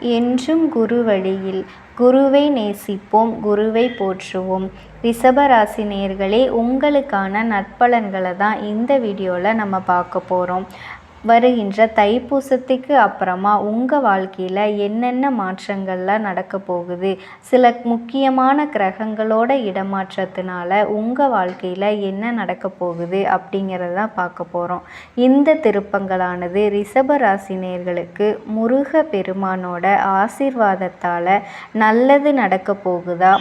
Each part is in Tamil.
என்றும் குரு வழியில் குருவை நேசிப்போம் குருவை போற்றுவோம். ரிஷபராசி நேர்களே உங்களுக்கான நற்பலன்களை தான் இந்த வீடியோவில் நம்ம பார்க்க போகிறோம் வருகின்ற தைப்பூசத்துக்கு அப்புறமா உங்கள் வாழ்க்கையில் என்னென்ன மாற்றங்கள்லாம் நடக்க போகுது? சில முக்கியமான கிரகங்களோட இடமாற்றத்தினால உங்கள் வாழ்க்கையில் என்ன நடக்க போகுது அப்படிங்கிறத தான் பார்க்க போகிறோம் இந்த திருப்பங்களானது ரிஷப ராசினியர்களுக்கு முருக பெருமானோட ஆசீர்வாதத்தால் நல்லது நடக்க போகுதா?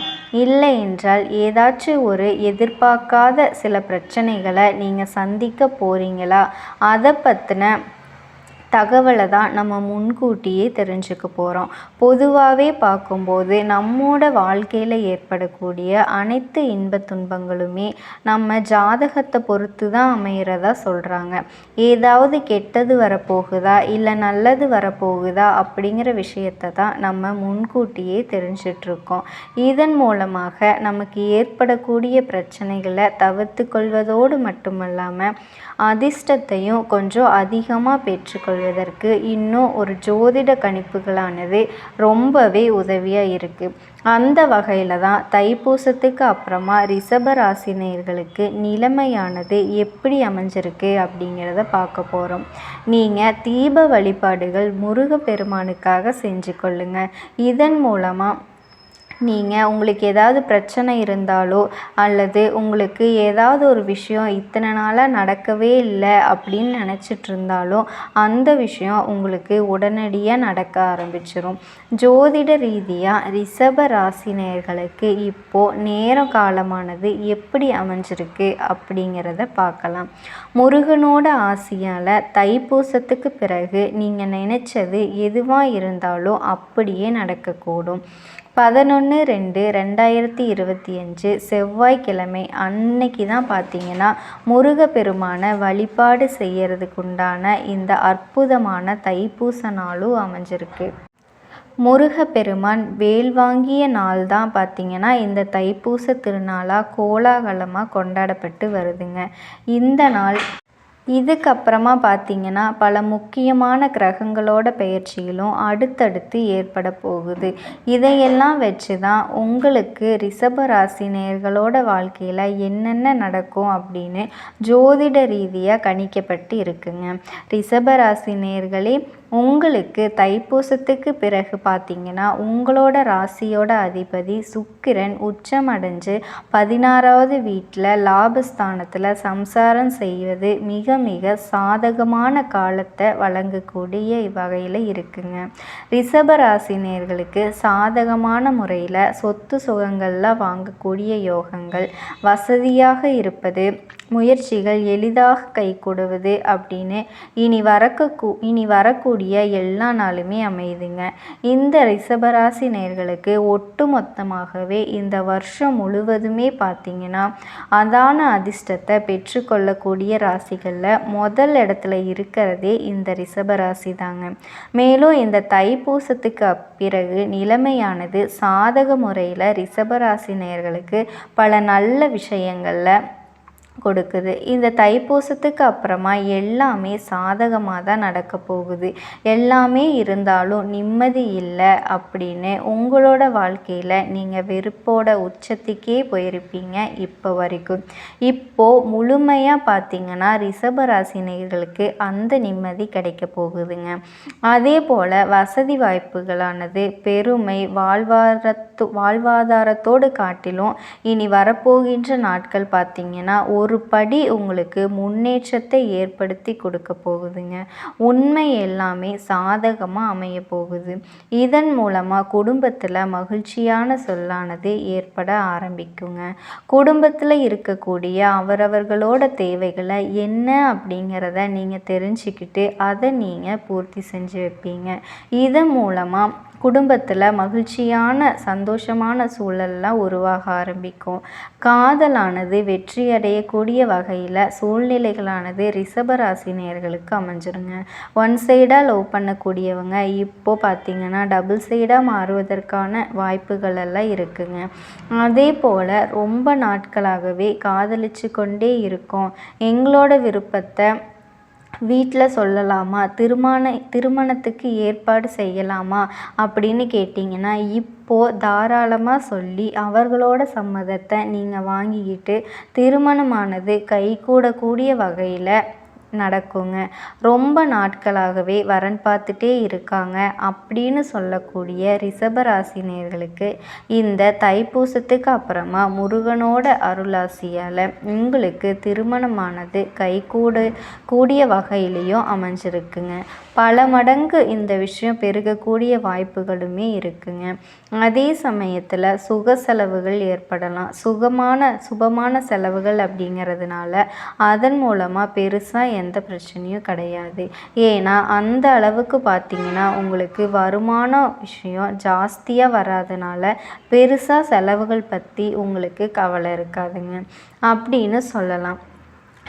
இல்லை என்றால் ஏதாச்சும் ஒரு எதிர்பார்க்காத சில பிரச்சனைகளை நீங்கள் சந்திக்க போகிறீங்களா அதை பற்றின ạ. தகவலை தான் நம்ம முன்கூட்டியே தெரிஞ்சுக்க போகிறோம் பொதுவாகவே பார்க்கும்போது நம்மோட வாழ்க்கையில் ஏற்படக்கூடிய அனைத்து இன்ப துன்பங்களுமே நம்ம ஜாதகத்தை பொறுத்து தான் அமைகிறதா சொல்கிறாங்க ஏதாவது கெட்டது வரப்போகுதா? இல்லை நல்லது வரப்போகுதா? அப்படிங்கிற விஷயத்தை தான் நம்ம முன்கூட்டியே தெரிஞ்சிட்ருக்கோம் இதன் மூலமாக நமக்கு ஏற்படக்கூடிய பிரச்சனைகளை தவிர்த்து கொள்வதோடு மட்டுமல்லாமல் அதிர்ஷ்டத்தையும் கொஞ்சம் அதிகமாக பெற்றுக்கொள் கொள்வதற்கு இன்னும் ஒரு ஜோதிட கணிப்புகளானது ரொம்பவே உதவியாக இருக்குது அந்த வகையில் தான் தைப்பூசத்துக்கு அப்புறமா ரிஷப ராசினியர்களுக்கு நிலைமையானது எப்படி அமைஞ்சிருக்கு அப்படிங்கிறத பார்க்க போகிறோம் நீங்கள் தீப வழிபாடுகள் முருகப்பெருமானுக்காக செஞ்சு கொள்ளுங்கள் இதன் மூலமாக நீங்கள் உங்களுக்கு ஏதாவது பிரச்சனை இருந்தாலோ அல்லது உங்களுக்கு ஏதாவது ஒரு விஷயம் இத்தனை நாளாக நடக்கவே இல்லை அப்படின்னு நினச்சிட்டு இருந்தாலும் அந்த விஷயம் உங்களுக்கு உடனடியாக நடக்க ஆரம்பிச்சிடும் ஜோதிட ரீதியாக ரிஷப ராசினியர்களுக்கு இப்போது நேர காலமானது எப்படி அமைஞ்சிருக்கு அப்படிங்கிறத பார்க்கலாம். முருகனோட ஆசையால் தைப்பூசத்துக்கு பிறகு நீங்கள் நினச்சது எதுவாக இருந்தாலும் அப்படியே நடக்கக்கூடும். பதினொன்று ரெண்டு ரெண்டாயிரத்தி இருபத்தி அஞ்சு செவ்வாய்க்கிழமை அன்னைக்கு தான் பார்த்தீங்கன்னா முருகப்பெருமானை வழிபாடு செய்கிறதுக்கு உண்டான இந்த அற்புதமான தைப்பூச நாளும் அமைஞ்சிருக்கு. முருகப்பெருமான் வேல் வாங்கிய நாள் தான் பார்த்திங்கன்னா இந்த தைப்பூச திருநாளாக கோலாகலமாக கொண்டாடப்பட்டு வருதுங்க. இந்த நாள் இதுக்கப்புறமா பார்த்திங்கன்னா பல முக்கியமான கிரகங்களோட பெயர்ச்சிகளும் அடுத்தடுத்து ஏற்பட போகுது. இதையெல்லாம் வச்சு தான் உங்களுக்கு ரிஷப ராசி நேர்களோட வாழ்க்கையில் என்னென்ன நடக்கும் அப்படின்னு ஜோதிட ரீதியாக கணிக்கப்பட்டு இருக்குங்க. ரிஷப ராசி நேர்களே உங்களுக்கு தைப்பூசத்துக்கு பிறகு பார்த்தீங்கன்னா உங்களோட ராசியோட அதிபதி சுக்கிரன் உச்சம் அடைஞ்சு பதினாறாவது வீட்டில் லாபஸ்தானத்தில் சம்சாரம் செய்வது மிக மிக சாதகமான காலத்தை வழங்கக்கூடிய வகையில் இருக்குங்க. ரிஷப ராசினியர்களுக்கு சாதகமான முறையில் சொத்து சுகங்களில் வாங்கக்கூடிய யோகங்கள் வசதியாக இருப்பது முயற்சிகள் எளிதாக கைகூடுவது அப்படின்னு இனி வரக்கு இனி வரக்கூடிய எல்லா நாளுமே அமையுதுங்க. இந்த ரிஷபராசி நேர்களுக்கு ஒட்டு மொத்தமாகவே இந்த வருஷம் முழுவதுமே பார்த்திங்கன்னா அதான அதிர்ஷ்டத்தை பெற்றுக்கொள்ளக்கூடிய ராசிகளில் முதல் இடத்துல இருக்கிறதே இந்த ரிஷபராசி தாங்க. மேலும் இந்த தைப்பூசத்துக்கு பிறகு நிலைமையானது சாதக முறையில் ரிஷபராசி நேர்களுக்கு பல நல்ல விஷயங்களில் கொடுக்குது. இந்த தைப்பூசத்துக்கு அப்புறமா எல்லாமே சாதகமாக தான் நடக்க போகுது. எல்லாமே இருந்தாலும் நிம்மதி இல்லை அப்படின்னு உங்களோட வாழ்க்கையில் நீங்கள் வெறுப்போட உச்சத்துக்கே போயிருப்பீங்க இப்போ வரைக்கும். இப்போது முழுமையாக பார்த்தீங்கன்னா ரிஷபராசினியர்களுக்கு அந்த நிம்மதி கிடைக்க போகுதுங்க. அதே போல் வசதி வாய்ப்புகளானது பெருமை வாழ்வாரத்து வாழ்வாதாரத்தோடு காட்டிலும் இனி வரப்போகின்ற நாட்கள் பார்த்திங்கன்னா ஒரு படி உங்களுக்கு முன்னேற்றத்தை ஏற்படுத்தி கொடுக்க போகுதுங்க. உண்மை எல்லாமே சாதகமாக அமைய போகுது. இதன் மூலமாக குடும்பத்தில் மகிழ்ச்சியான சொல்லானது ஏற்பட ஆரம்பிக்குங்க. குடும்பத்தில் இருக்கக்கூடிய அவரவர்களோட தேவைகளை என்ன அப்படிங்கிறத நீங்கள் தெரிஞ்சுக்கிட்டு அதை நீங்கள் பூர்த்தி செஞ்சு வைப்பீங்க. இதன் மூலமாக குடும்பத்தில் மகிழ்ச்சியான சந்தோஷமான சூழல்லாம் உருவாக ஆரம்பிக்கும். காதலானது வெற்றி அடையக்கூடிய வகையில் சூழ்நிலைகளானது ரிஷபராசினியர்களுக்கு அமைஞ்சிருங்க. ஒன் சைடாக லவ் பண்ணக்கூடியவங்க இப்போது பார்த்திங்கன்னா டபுள் சைடாக மாறுவதற்கான வாய்ப்புகள் எல்லாம் இருக்குங்க. அதே போல் ரொம்ப நாட்களாகவே காதலிச்சு கொண்டே இருக்கோம். எங்களோட விருப்பத்தை வீட்டில் சொல்லலாமா? திருமண திருமணத்துக்கு ஏற்பாடு செய்யலாமா? அப்படின்னு கேட்டிங்கன்னா இப்போது தாராளமாக சொல்லி அவர்களோட சம்மதத்தை நீங்கள் வாங்கிக்கிட்டு திருமணமானது கைகூடக்கூடிய வகையில் நடக்குங்க. ரொம்ப நாட்களாகவே வரன் பார்த்துட்டே இருக்காங்க. அப்படின்னு சொல்லக்கூடிய ரிஷபராசினியர்களுக்கு இந்த தைப்பூசத்துக்கு அப்புறமா முருகனோட அருளாசியால் உங்களுக்கு திருமணமானது கைகூட கூடிய வகையிலையும் அமைஞ்சிருக்குங்க. பல மடங்கு இந்த விஷயம் பெருகக்கூடிய வாய்ப்புகளுமே இருக்குங்க. அதே சமயத்தில் சுக செலவுகள் ஏற்படலாம். சுகமான சுபமான செலவுகள் அப்படிங்கிறதுனால அதன் மூலமாக பெருசாக எந்த பிரச்சனையும் கிடையாது. ஏன்னா அந்த அளவுக்கு பார்த்திங்கன்னா உங்களுக்கு வருமான விஷயம் ஜாஸ்தியாக வராதனால பெருசாக செலவுகள் பற்றி உங்களுக்கு கவலை இருக்காதுங்க. அப்படின்னு சொல்லலாம்.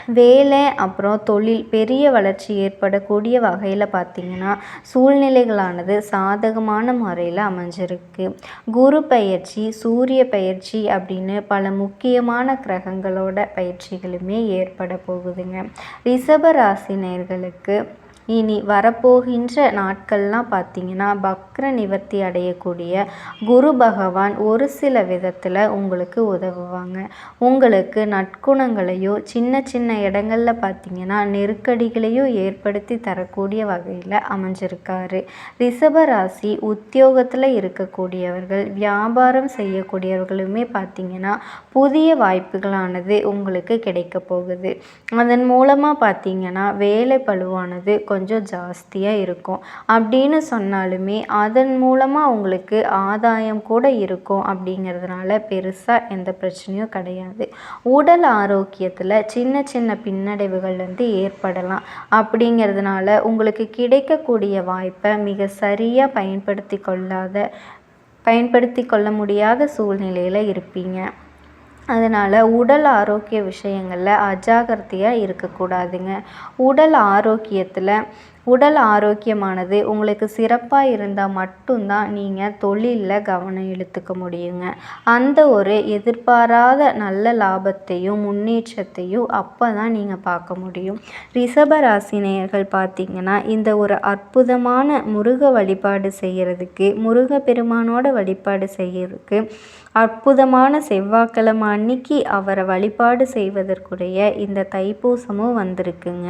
வேலை அப்புறம் தொழில் பெரிய வளர்ச்சி ஏற்படக்கூடிய வகையில் பார்த்திங்கன்னா சூழ்நிலைகளானது சாதகமான முறையில் அமைஞ்சிருக்கு. குரு பயிற்சி சூரிய பயிற்சி அப்படின்னு பல முக்கியமான கிரகங்களோட பயிற்சிகளுமே ஏற்பட போகுதுங்க. ரிஷப ராசினியர்களுக்கு இனி வரப்போகின்ற நாட்கள்லாம் பார்த்திங்கன்னா பக்ர நிவர்த்தி அடையக்கூடிய குரு பகவான் ஒரு சில விதத்தில் உங்களுக்கு உதவுவாங்க. உங்களுக்கு நற்குணங்களையோ சின்ன சின்ன இடங்களில் பார்த்திங்கன்னா நெருக்கடிகளையும் ஏற்படுத்தி தரக்கூடிய வகையில் அமைஞ்சிருக்காரு. ரிஷபராசி உத்தியோகத்தில் இருக்கக்கூடியவர்கள் வியாபாரம் செய்யக்கூடியவர்களுமே பார்த்திங்கன்னா புதிய வாய்ப்புகளானது உங்களுக்கு கிடைக்க போகுது. அதன் மூலமாக பார்த்திங்கன்னா வேலை பழுவானது கொஞ்சம் ஜாஸ்தியாக இருக்கும். அப்படின்னு சொன்னாலுமே அதன் மூலமாக உங்களுக்கு ஆதாயம் கூட இருக்கும் அப்படிங்கிறதுனால பெருசாக எந்த பிரச்சனையும் கிடையாது. உடல் ஆரோக்கியத்தில் சின்ன சின்ன பின்னடைவுகள் வந்து ஏற்படலாம் அப்படிங்கிறதுனால உங்களுக்கு கிடைக்கக்கூடிய வாய்ப்பை மிக சரியாக பயன்படுத்தி கொள்ளாத பயன்படுத்தி கொள்ள முடியாத சூழ்நிலையில் இருப்பீங்க. அதனால் உடல் ஆரோக்கிய விஷயங்களில் அஜாக்கிரதையாக இருக்கக்கூடாதுங்க. உடல் ஆரோக்கியத்தில் உடல் ஆரோக்கியமானது உங்களுக்கு சிறப்பாக இருந்தால் மட்டும்தான் நீங்கள் தொழிலில் கவனம் இழுத்துக்க முடியுங்க. அந்த ஒரு எதிர்பாராத நல்ல லாபத்தையும் முன்னேற்றத்தையும் அப்போ தான் நீங்கள் பார்க்க முடியும். ரிஷபராசினியர்கள் பார்த்திங்கன்னா இந்த ஒரு அற்புதமான முருக வழிபாடு செய்கிறதுக்கு முருக பெருமானோட வழிபாடு செய்கிறதுக்கு அற்புதமான செவ்வாய்க்கிழமை அன்னைக்கு அவரை வழிபாடு செய்வதற்குரிய இந்த தைப்பூசமும் வந்திருக்குங்க.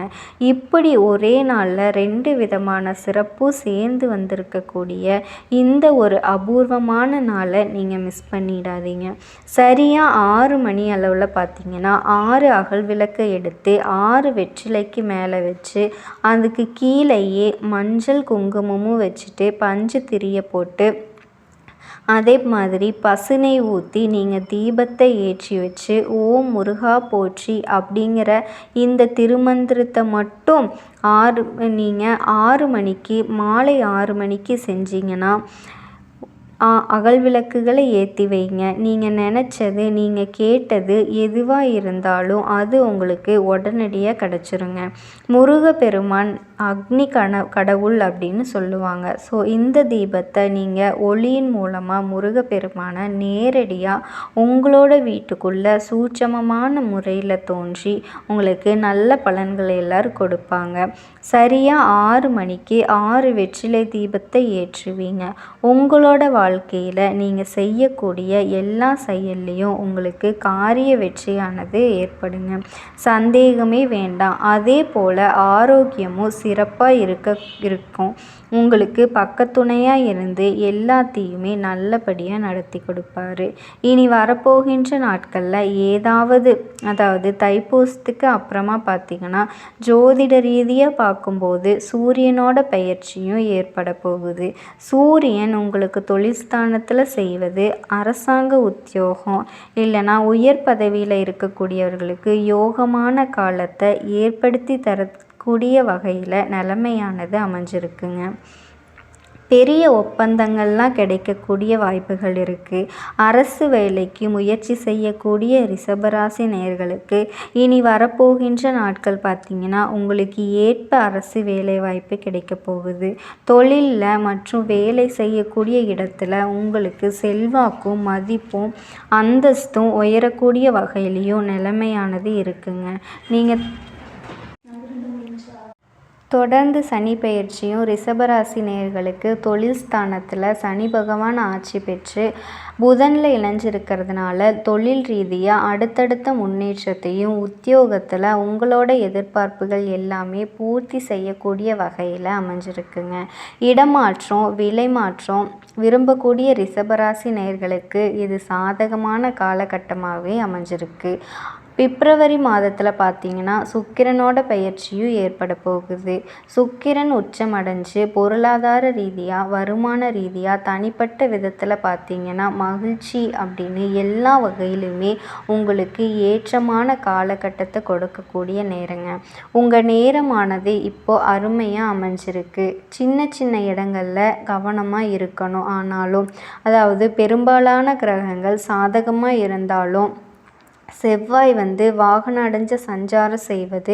இப்படி ஒரே நாளில் ரெண்டு விதமான சிறப்பும் சேர்ந்து வந்திருக்கக்கூடிய இந்த ஒரு அபூர்வமான நாளை நீங்கள் மிஸ் பண்ணிடாதீங்க. சரியாக ஆறு மணி அளவில் பார்த்தீங்கன்னா ஆறு அகல் விளக்கை எடுத்து ஆறு வெற்றிலைக்கு மேலே வச்சு அதுக்கு கீழேயே மஞ்சள் குங்குமமும் வச்சுட்டு பஞ்சு திரிய போட்டு அதே மாதிரி பசுனை ஊற்றி நீங்கள் தீபத்தை ஏற்றி வச்சு ஓம் முருகா போற்றி அப்படிங்கிற இந்த திருமந்திரத்தை மட்டும் ஆறு நீங்கள் ஆறு மணிக்கு மாலை ஆறு மணிக்கு செஞ்சீங்கன்னா அகல் விளக்குகளை ஏற்றி வைங்க. நீங்கள் நினச்சது நீங்கள் கேட்டது எதுவாக இருந்தாலும் அது உங்களுக்கு உடனடியாக கிடச்சிருங்க. முருகப்பெருமான் அக்னி கண கடவுள் அப்படின்னு சொல்லுவாங்க. ஸோ இந்த தீபத்தை நீங்கள் ஒளியின் மூலமாக முருகப்பெருமானை நேரடியாக உங்களோட வீட்டுக்குள்ளே சூட்சமமான முறையில் தோன்றி உங்களுக்கு நல்ல பலன்களை எல்லோரும் கொடுப்பாங்க. சரியாக ஆறு மணிக்கு ஆறு வெற்றிலை தீபத்தை ஏற்றுவீங்க. உங்களோட வாழ்க்கையில் நீங்கள் செய்யக்கூடிய எல்லா செயல்லையும் உங்களுக்கு காரிய வெற்றியானது ஏற்படுங்க. சந்தேகமே வேண்டாம். அதே போல் ஆரோக்கியமும் சிறப்பாக இருக்க இருக்கும். உங்களுக்கு பக்கத்துணையாக இருந்து எல்லாத்தையுமே நல்லபடியாக நடத்தி கொடுப்பாரு. இனி வரப்போகின்ற நாட்களில் ஏதாவது அதாவது தைப்பூசத்துக்கு அப்புறமா பார்த்திங்கன்னா ஜோதிட ரீதியாக பார்க்கும்போது சூரியனோட பயிற்சியும் ஏற்பட போகுது. சூரியன் உங்களுக்கு தொழில் ஸ்தானத்தில் செய்வது அரசாங்க உத்தியோகம். இல்லைனா உயர் பதவியில் இருக்கக்கூடியவர்களுக்கு யோகமான காலத்தை ஏற்படுத்தி கூடிய வகையில் நிலைமையானது அமைஞ்சிருக்குங்க. பெரிய ஒப்பந்தங்கள்லாம் கிடைக்கக்கூடிய வாய்ப்புகள் இருக்குது அரசு வேலைக்கு முயற்சி செய்யக்கூடிய ரிஷபராசி நேர்களுக்கு இனி வரப்போகின்ற நாட்கள் பார்த்திங்கன்னா உங்களுக்கு ஏற்ப அரசு வேலை வாய்ப்பு கிடைக்க போகுது. தொழிலில் மற்றும் வேலை செய்யக்கூடிய இடத்துல உங்களுக்கு செல்வாக்கும் மதிப்பும் அந்தஸ்தும் உயரக்கூடிய வகையிலையும் நிலைமையானது இருக்குங்க. நீங்கள் தொடர்ந்து சனி பெயர்ச்சியும் ரிஷபராசி நேயர்களுக்கு தொழில் ஸ்தானத்தில் சனி பகவான் ஆட்சி பெற்று புதனில் இணைஞ்சிருக்கிறதுனால தொழில் ரீதியாக அடுத்தடுத்த முன்னேற்றத்தையும் உத்தியோகத்தில் உங்களோட எதிர்பார்ப்புகள் எல்லாமே பூர்த்தி செய்யக்கூடிய வகையில் அமைஞ்சிருக்குங்க. இடமாற்றம் விலை மாற்றம் விரும்பக்கூடிய ரிஷபராசி நேயர்களுக்கு இது சாதகமான காலகட்டமாகவே அமைஞ்சிருக்கு. பிப்ரவரி மாதத்தில் பார்த்தீங்கன்னா சுக்கிரனோட பெயர்ச்சியும் ஏற்பட போகுது. சுக்கிரன் உச்சமடைஞ்சு பொருளாதார ரீதியாக வருமான ரீதியாக தனிப்பட்ட விதத்தில் பார்த்தீங்கன்னா மகிழ்ச்சி அப்படின்னு எல்லா வகையிலுமே உங்களுக்கு ஏற்றமான காலகட்டத்தை கொடுக்கக்கூடிய நேரங்க. உங்கள் நேரமானது இப்போது அருமையாக அமைஞ்சிருக்கு. சின்ன சின்ன இடங்களில் கவனமாக இருக்கணும். ஆனாலும் அதாவது பெரும்பாலான கிரகங்கள் சாதகமாக இருந்தாலும் செவ்வாய் வந்து வாகனம் அடைஞ்ச சஞ்சாரம் செய்வது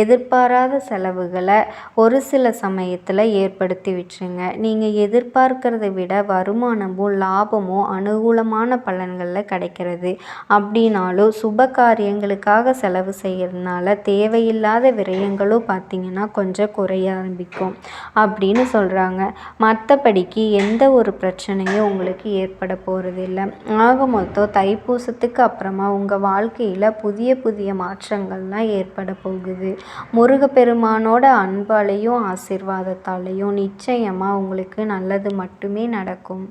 எதிர்பாராத செலவுகளை ஒரு சில சமயத்தில் ஏற்படுத்தி விட்டுருங்க. நீங்கள் எதிர்பார்க்கிறத விட வருமானமும் லாபமும் அனுகூலமான பலன்களில் கிடைக்கிறது. அப்படின்னாலும் சுப காரியங்களுக்காக செலவு செய்கிறதுனால தேவையில்லாத விரயங்களும் பார்த்திங்கன்னா கொஞ்சம் குறைய ஆரம்பிக்கும் அப்படின்னு சொல்கிறாங்க மற்றபடிக்கு எந்த ஒரு பிரச்சனையும் உங்களுக்கு ஏற்பட போகிறதில்ல ஆக மொத்தம் தைப்பூசத்துக்கு அப்புறமா உங்கள் வாழ்க்கையில் புதிய புதிய மாற்றங்கள்லாம் ஏற்பட போகுது. முருகப்பெருமானோட அன்பாலையும் ஆசீர்வாதத்தாலையும் நிச்சயமாக உங்களுக்கு நல்லது மட்டுமே நடக்கும்.